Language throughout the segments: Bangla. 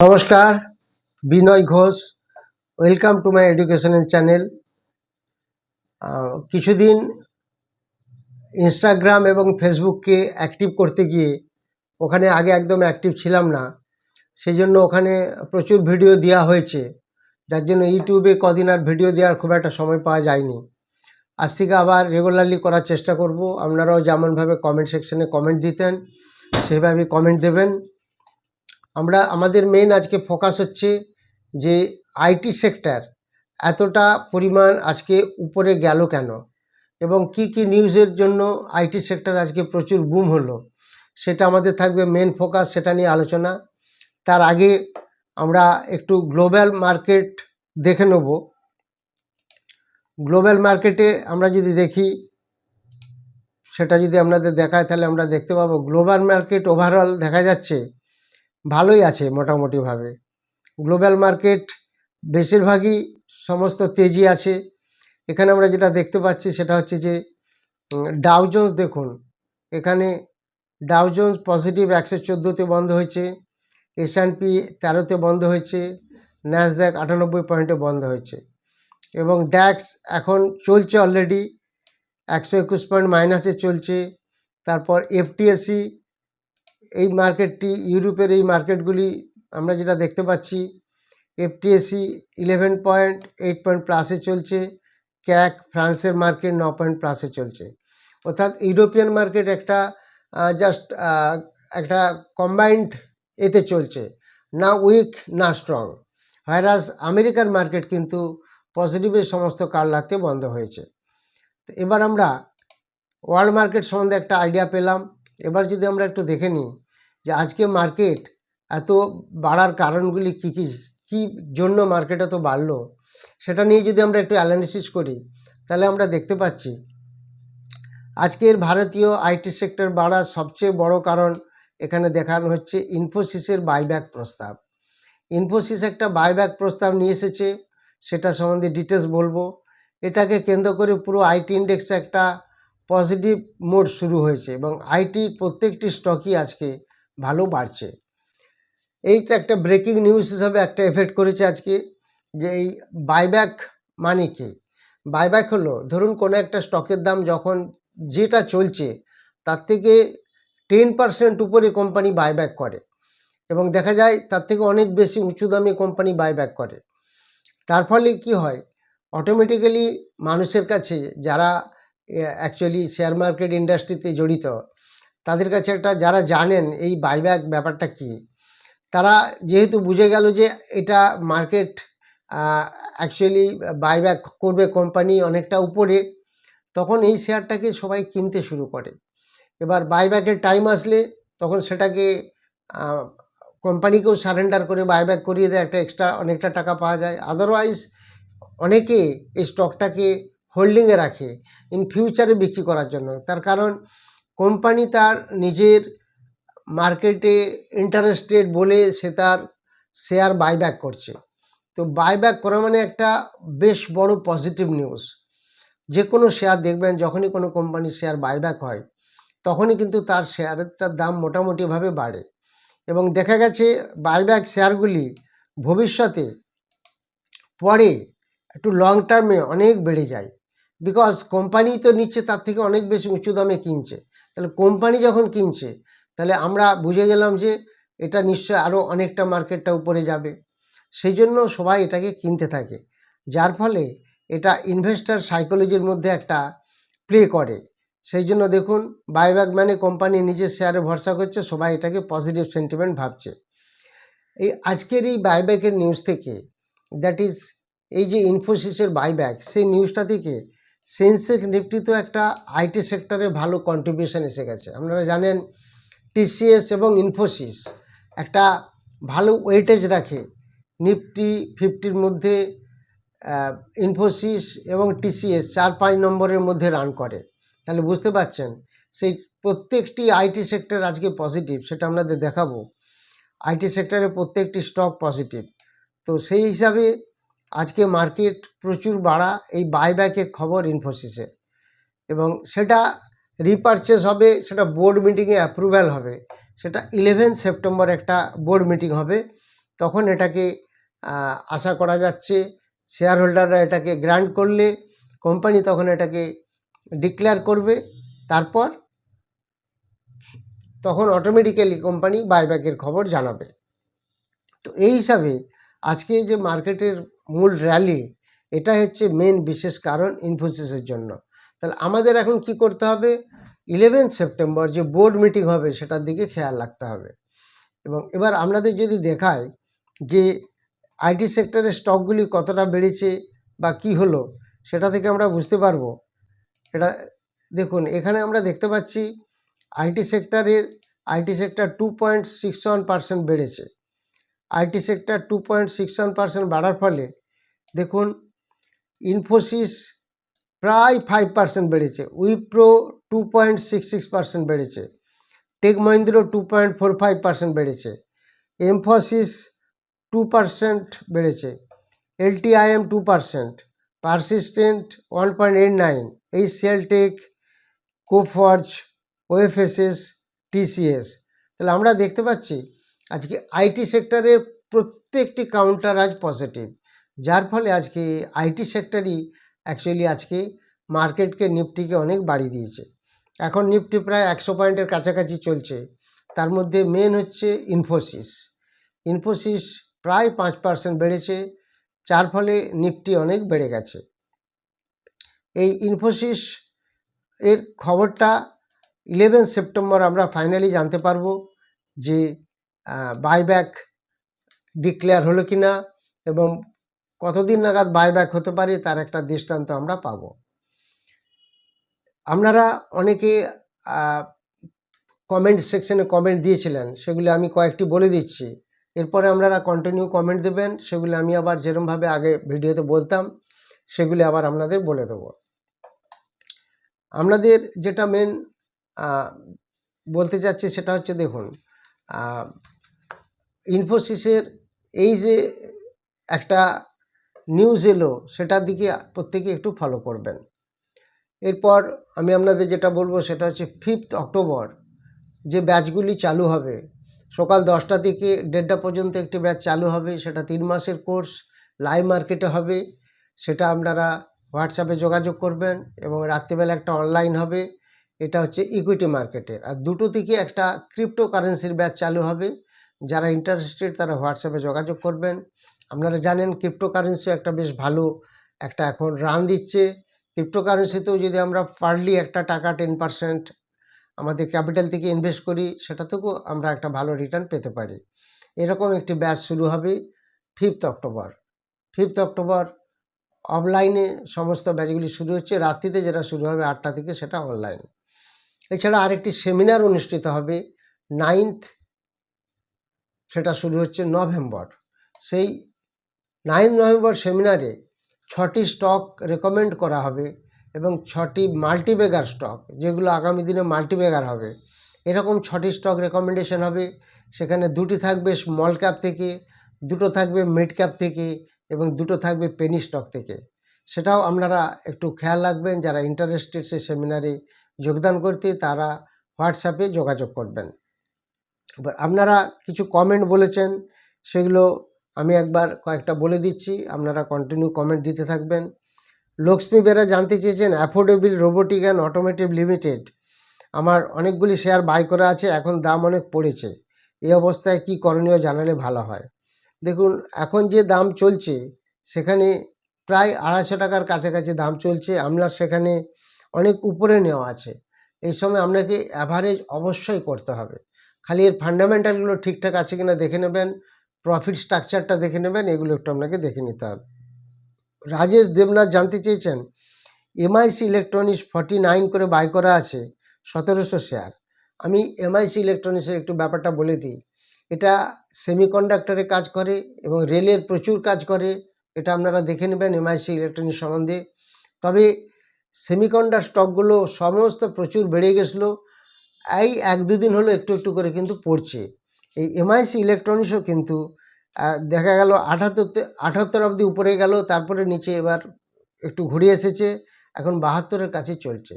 নমস্কার, Binoy Ghosh. Welcome to my educational channel কিছুদিন ইনস্টাগ্রাম এবং ফেসবুককে অ্যাক্টিভ করতে গিয়ে ওখানে আগে একদম অ্যাক্টিভ ছিলাম না। সেই জন্য ওখানে প্রচুর ভিডিও দেওয়া হয়েছে। যার জন্য ইউটিউবে কদিন আর ভিডিও দেওয়ার খুব একটা সময় পাওয়া যায়নি। আজ থেকে আবার রেগুলারলি করার চেষ্টা করব। আপনারাও যেমনভাবে কমেন্ট সেকশনে কমেন্ট দিতেন সেইভাবে কমেন্ট দেবেন। আমরা, আমাদের মেন আজকে ফোকাস হচ্ছে যে আইটি সেক্টর এতটা পরিমাণ আজকে উপরে গেল কেন? এবং কি কি নিউজের জন্য আইটি সেক্টর আজকে প্রচুর বুম হলো? সেটা আমাদের থাকবে মেন ফোকাস সেটা নিয়ে আলোচনা। তার আগে আমরা একটু গ্লোবাল মার্কেট দেখে নেব। গ্লোবাল মার্কেটে আমরা যদি দেখি, সেটা যদি আপনাদের দেখায়, তাহলে আমরা দেখতে পাবো গ্লোবাল মার্কেট ওভারঅল দেখা যাচ্ছে ভালোই আছে মোটামুটিভাবে। গ্লোবাল মার্কেট বেশিরভাগই সমস্ত তেজি আছে। এখানে আমরা যেটা দেখতে পাচ্ছি সেটা হচ্ছে যে ডাউজন্স দেখুন, এখানে ডাউজন্স পজিটিভ একশো চোদ্দোতে বন্ধ হয়েছে এসআনপি তেরোতে বন্ধ হয়েছে ন্যাসড্যাক আটানব্বই পয়েন্টে বন্ধ হয়েছে এবং ড্যাক্স এখন চলছে অলরেডি একশো একুশ পয়েন্ট মাইনাসে চলছে। তারপর এফটিএসি এই মার্কেটটি, ইউরোপের এই মার্কেটগুলি আমরা যেটা দেখতে পাচ্ছি, FTSE eleven point eight point প্লাসে চলছে ক্যাক ফ্রান্সের মার্কেট ন পয়েন্ট প্লাসে চলছে। অর্থাৎ ইউরোপিয়ান মার্কেট একটা জাস্ট একটা কম্বাইন্ড এতে চলছে। না উইক না স্ট্রং ভাইরাস আমেরিকার মার্কেট কিন্তু পজিটিভের সমস্ত কাল কারলাতে বন্ধ হয়েছে। তো এবার আমরা ওয়ার্ল্ড মার্কেট সম্বন্ধে একটা আইডিয়া পেলাম। এবার যদি আমরা একটু দেখে নিই যে আজকে মার্কেট এত বাড়ার কারণগুলি কী কী কী জন্য মার্কেট এত বাড়লো, সেটা নিয়ে যদি আমরা একটু অ্যানালিসিস করি, তাহলে আমরা দেখতে পাচ্ছি আজকের ভারতীয় আইটি সেক্টর বাড়ার সবচেয়ে বড় কারণ এখানে দেখানো হচ্ছে ইনফোসিসের বাইব্যাক প্রস্তাব। ইনফোসিস একটা বাইব্যাক প্রস্তাব নিয়ে এসেছে, সেটা সম্বন্ধে ডিটেলস বলব। এটাকে কেন্দ্র করে পুরো আইটি ইন্ডেক্সে একটা পজিটিভ মোড শুরু হয়েছে এবং আইটি প্রত্যেকটি স্টকই আজকে ভালো বাড়ছে। এইটা একটা ব্রেকিং নিউজ হিসাবে একটা এফেক্ট করেছে আজকে যে এই বাইব্যাক মানে কি? বাইব্যাক হলো, ধরুন কোনো একটা স্টকের দাম যখন যেটা চলছে, তার থেকে টেন পার্সেন্ট উপরে কোম্পানি বাইব্যাক করে এবং দেখা যায় তার থেকে অনেক বেশি উঁচু দামে কোম্পানি বাইব্যাক করে। তার ফলে কি হয়? অটোমেটিক্যালি মানুষের কাছে যারা অ্যাকচুয়ালি শেয়ার মার্কেট ইন্ডাস্ট্রিতে জড়িত। তাদের কাছে একটা, যারা জানেন এই বাইব্যাক ব্যাপারটা কি, তারা যেহেতু বুঝে গেল যে এটা মার্কেট অ্যাকচুয়ালি বাইব্যাক করবে কোম্পানি অনেকটা উপরে, তখন এই শেয়ারটাকে সবাই কিনতে শুরু করে। এবার বাইব্যাকের টাইম আসলে তখন সেটাকে কোম্পানিকেও সারেন্ডার করে বাইব্যাক করিয়ে দেয়, একটা এক্সট্রা অনেকটা টাকা পাওয়া যায়। আদারওয়াইজ অনেকে এই স্টকটাকে হোল্ডিংয়ে রাখে ইন ফিউচারে বিক্রি করার জন্য। তার কারণ কোম্পানি তার নিজের মার্কেটে ইন্টারেস্টেড বলে সে তার শেয়ার বাইব্যাক করছে। তো বাইব্যাক করা মানে একটা বেশ বড় পজিটিভ নিউজ যে কোনো শেয়ার দেখবেন, যখনই কোনো কোম্পানির শেয়ার বাইব্যাক হয়, তখনই কিন্তু তার শেয়ারের দাম মোটামুটিভাবে বাড়ে। এবং দেখা গেছে বাইব্যাক শেয়ারগুলি ভবিষ্যতে, পরে একটু লং টার্মে অনেক বেড়ে যায়। বিকজ কোম্পানি তো নিচ্ছে, তার থেকে অনেক বেশি উঁচু দামে কিনছে। তাহলে কোম্পানি যখন কিনছে, তাহলে আমরা বুঝে গেলাম যে এটা নিশ্চয় আরও অনেকটা মার্কেটটা উপরে যাবে। সেই জন্য সবাই এটাকে কিনতে থাকে। যার ফলে এটা ইনভেস্টার সাইকোলজির মধ্যে একটা প্লে করে। সেই জন্য দেখুন বাইব্যাক মানে কোম্পানি নিজের শেয়ারে ভরসা করছে, সবাই এটাকে পজিটিভ সেন্টিমেন্ট ভাবছে। এই আজকের এই বাইব্যাকের নিউজ থেকে দ্যাট ইজ এই যে ইনফোসিসের বাইব্যাক সেই নিউজটা থেকে সেন্সেক্স নিফটি তো একটা আইটি সেক্টরে ভালো কন্ট্রিবিউশন এসে গেছে। আপনারা জানেন টিসিএস এবং ইনফোসিস একটা ভালো ওয়েটেজ রাখে। নিফটি ফিফটির মধ্যে ইনফোসিস এবং টিসিএস চার পাঁচ নম্বরের মধ্যে রান করে। তাহলে বুঝতে পারছেন, সেই প্রত্যেকটি আইটি সেক্টর আজকে পজিটিভ সেটা আপনাদের দেখাবো। আইটি সেক্টরে প্রত্যেকটি স্টক পজিটিভ তো সেই হিসাবে আজকে মার্কেট প্রচুর বাড়া, এই বাইব্যাকের খবর ইনফোসিসের এবং সেটা রিপারচেস হবে, সেটা বোর্ড মিটিংয়ে অ্যাপ্রুভ্যাল হবে। সেটা ইলেভেন সেপ্টেম্বর একটা বোর্ড মিটিং হবে। তখন এটাকে আশা করা যাচ্ছে শেয়ার হোল্ডাররা এটাকে গ্রান্ট করলে কোম্পানি তখন এটাকে ডিক্লেয়ার করবে। তারপর তখন অটোমেটিক্যালি কোম্পানি বাইব্যাকের খবর জানাবে। তো এই হিসাবে আজকে যে মার্কেটের মূল র্যালি এটা হচ্ছে মেন বিশেষ কারণ ইনফোসিসের জন্য। তাহলে আমাদের এখন কি করতে হবে? ইলেভেন সেপ্টেম্বর যে বোর্ড মিটিং হবে সেটার দিকে খেয়াল রাখতে হবে। এবং এবার আপনাদের যদি দেখায় যে আইটি সেক্টরের স্টকগুলি কতটা বেড়েছে বা কি হলো, সেটা থেকে আমরা বুঝতে পারব। এটা দেখুন, এখানে আমরা দেখতে পাচ্ছি আইটি সেক্টরের IT sector two point six one percent বেড়েছে। IT sector two point six one percent বাড়ার ফলে, দেখুন ইনফোসিস প্রায় ফাইভ পার্সেন্ট বেড়েছে Wipro two point six six percent বেড়েছে Tech Mahindra two point four five percent বেড়েছে এমফোসিস টু পার্সেন্ট বেড়েছে LTIM two percent Persistent one point eight nine এই সেলটেক কোফর্জ ওএফএসএস টিসিএস তাহলে আমরা দেখতে পাচ্ছি আজকে আইটি সেক্টরে প্রত্যেকটি কাউন্টার আজ পজিটিভ যার ফলে আজকে আইটি সেক্টরই অ্যাকচুয়ালি আজকে মার্কেটকে নিফটিকে অনেক বাড়িয়ে দিয়েছে। এখন নিফটি প্রায় একশো পয়েন্টের কাছাকাছি চলছে। তার মধ্যে মেন হচ্ছে ইনফোসিস ইনফোসিস প্রায় পাঁচ পার্সেন্ট বেড়েছে, যার ফলে নিফটি অনেক বেড়ে গেছে। এই ইনফোসিস এর খবরটা ইলেভেন সেপ্টেম্বর আমরা ফাইনালি জানতে পারব যে বাইব্যাক ডিক্লেয়ার হলো কি না এবং কতদিন নাগাদ বাইব্যাক হতে পারে তার একটা দৃষ্টান্ত আমরা পাবো। আপনারা অনেকে কমেন্ট সেকশনে কমেন্ট দিয়েছিলেন, সেগুলি আমি কয়েকটি বলে দিচ্ছি। এরপরে আপনারা কন্টিনিউ কমেন্ট দেবেন, সেগুলি আমি আবার যেরমভাবে আগে ভিডিওতে বলতাম, সেগুলি আবার আপনাদের বলে দেবো। আপনাদের যেটা মেন বলতে চাচ্ছি সেটা হচ্ছে দেখুন ইনফোসিসের এই যে একটা নিউজ এলো, সেটার দিকে প্রত্যেকে একটু ফলো করবেন। এরপর আমি আপনাদের যেটা বলব, সেটা হচ্ছে ফিফথ অক্টোবর যে ব্যাচগুলি চালু হবে। সকাল দশটা থেকে দেড়টা পর্যন্ত একটি ব্যাচ চালু হবে, সেটা তিন মাসের কোর্স লাইভ মার্কেটে হবে। সেটা আপনারা হোয়াটসঅ্যাপে যোগাযোগ করবেন এবং রাত্রিবেলা একটা অনলাইন হবে। এটা হচ্ছে ইকুইটি মার্কেটের আর দুটো থেকে একটা ক্রিপ্টো কারেন্সির ব্যাচ চালু হবে। যারা ইন্টারেস্টেড তারা হোয়াটসঅ্যাপে যোগাযোগ করবেন। আপনারা জানেন ক্রিপ্টো কারেন্সি একটা বেশ ভালো একটা এখন রান দিচ্ছে। ক্রিপ্টো কারেন্সিতেও যদি আমরা পারলি একটা টাকা টেন পার্সেন্ট আমাদের ক্যাপিটাল থেকে ইনভেস্ট করি সেটা থেকেও আমরা একটা ভালো রিটার্ন পেতে পারি। এরকম একটি ব্যাচ শুরু হবে ফিফথ অক্টোবর ফিফথ অক্টোবর অফলাইনে সমস্ত ব্যাচগুলি শুরু হচ্ছে। রাত্রিতে যেটা শুরু হবে আটটা থেকে সেটা অনলাইন এছাড়া আরেকটি সেমিনার অনুষ্ঠিত হবে নাইন্থ সেটা শুরু হচ্ছে নভেম্বর। সেই নাইন নভেম্বর সেমিনারে ছটি স্টক রেকমেন্ড করা হবে এবং ছটি মাল্টিবেগার স্টক, যেগুলো আগামী দিনে মাল্টিবেগার হবে। এরকম ছটি স্টক রেকমেন্ডেশন হবে। সেখানে দুটি থাকবে স্মল ক্যাপ থেকে, দুটো থাকবে মিড ক্যাপ থেকে এবং দুটো থাকবে পেনি স্টক থেকে। সেটাও আপনারা একটু খেয়াল রাখবেন, যারা ইন্টারেস্টেড সেই সেমিনারে যোগদান করতে, তারা হোয়াটসঅ্যাপে যোগাযোগ করবেন। এবার আপনারা কিছু কমেন্ট বলেছেন, সেগুলো আমি একবার কয়েকটা বলে দিচ্ছি, আপনারা কন্টিনিউ কমেন্ট দিতে থাকবেন। লক্ষ্মী বেরা জানতে চেয়েছেন affordable robotic and automotive limited আমার অনেকগুলি শেয়ার বাই করা আছে, এখন দাম অনেক পড়েছে, এই অবস্থায় কি করণীয় জানালে ভালো হয়। দেখুন, এখন যে দাম চলছে, সেখানে প্রায় আড়াইশো টাকার কাছাকাছি দাম চলছে আপনার সেখানে অনেক উপরে নেওয়া আছে, এই সময় আপনাকে অ্যাভারেজ অবশ্যই করতে হবে। খালি এর ফান্ডামেন্টালগুলো ঠিকঠাক আছে কিনা দেখে নেবেন প্রফিট স্ট্রাকচারটা দেখে নেবেন, এগুলো একটু আপনাকে দেখে নিতে হবে। রাজেশ দেবনাথ জানতে চেয়েছেন এমআইসি ইলেকট্রনিক্স ফর্টি নাইন করে বাই করা আছে সতেরোশো শেয়ার আমি এমআইসি ইলেকট্রনিক্সের একটু ব্যাপারটা বলে দিই। এটা সেমিকন্ডাক্টরে কাজ করে এবং রেলের প্রচুর কাজ করে, এটা আপনারা দেখে নেবেন এমআইসি ইলেকট্রনিক্স সম্বন্ধে। তবে সেমিকন্ডার স্টকগুলো সমস্ত প্রচুর বেড়ে গেছিল এই এক দুদিন হলো একটু একটু করে কিন্তু পড়ছে। এই এমআইসি ইলেকট্রনিক্সও কিন্তু দেখা গেল আঠাত্তর আঠাত্তর অবধি উপরে গেল, তারপরে নিচে এবার একটু ঘুরে এসেছে, এখন বাহাত্তরের কাছে চলছে।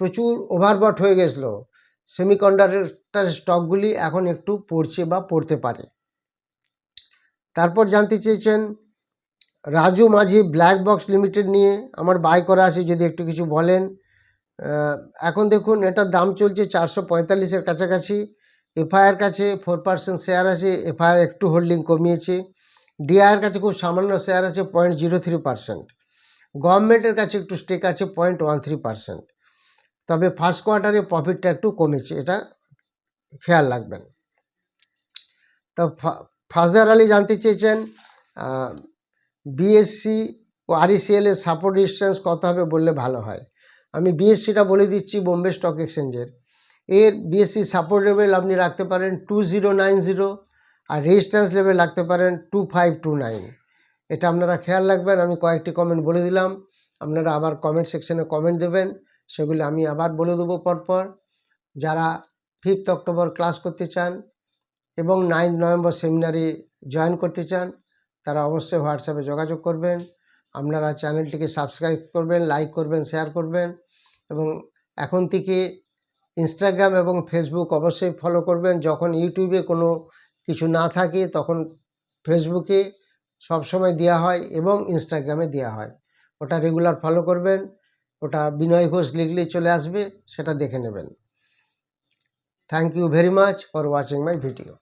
প্রচুর ওভারবট হয়ে গেছিল। সেমিকন্ডাক্টর স্টকগুলি এখন একটু পড়ছে বা পড়তে পারে। তারপর জানতে চেয়েছেন রাজু মাঝি ব্ল্যাক বক্স লিমিটেড নিয়ে, আমার বাই করা আছে যদি একটু কিছু বলেন। এখন দেখুন, এটার দাম চলছে চারশো পঁয়তাল্লিশের কাছাকাছি। এফআইআর কাছে ফোর পার্সেন্ট শেয়ার আছে, এফআইআর একটু হোল্ডিং কমিয়েছে। ডিআইয়ের কাছে খুব সামান্য শেয়ার আছে পয়েন্ট জিরো থ্রি পার্সেন্ট গভর্নমেন্টের কাছে একটু স্টেক আছে পয়েন্ট ওয়ান থ্রি পার্সেন্ট তবে ফার্স্ট কোয়ার্টারে প্রফিটটা একটু কমেছে, এটা খেয়াল রাখবেন। তো ফাজার আলী জানতে চেয়েছেন বিএসসি ও আরইসিএল এর সাপোর্ট ডিস্টেন্স কত হবে বললে ভালো হয়। আমি বিএসসিটা বলে দিচ্ছি বোম্বে স্টক এক্সচেঞ্জের। এর বিএসসি সাপোর্ট লেভেল আপনি রাখতে পারেন টু জিরো নাইন জিরো আর রেজিস্ট্যান্স লেভেল রাখতে পারেন টু ফাইভ টু নাইন এটা আপনারা খেয়াল রাখবেন, আমি কয়েকটি কমেন্ট বলে দিলাম। আপনারা আবার কমেন্ট সেকশনে কমেন্ট দেবেন, সেগুলি আমি আবার বলে দেবো পরপর। যারা ফিফথ অক্টোবর ক্লাস করতে চান এবং নাইন্থ নভেম্বর সেমিনারে জয়েন করতে চান, তারা অবশ্যই হোয়াটসঅ্যাপে যোগাযোগ করবেন। আপনারা চ্যানেলটিকে সাবস্ক্রাইব করবেন, লাইক করবেন, শেয়ার করবেন এবং এখন থেকে ইনস্টাগ্রাম এবং ফেসবুক অবশ্যই ফলো করবেন। যখন ইউটিউবে কোনো কিছু না থাকে তখন ফেসবুকে সবসময় দেওয়া হয় এবং ইনস্টাগ্রামে দেওয়া হয়। ওটা রেগুলার ফলো করবেন, ওটা বিনয় ঘোষ লিখলেই চলে আসবে, সেটা দেখে নেবেন। Thank you very much for watching my video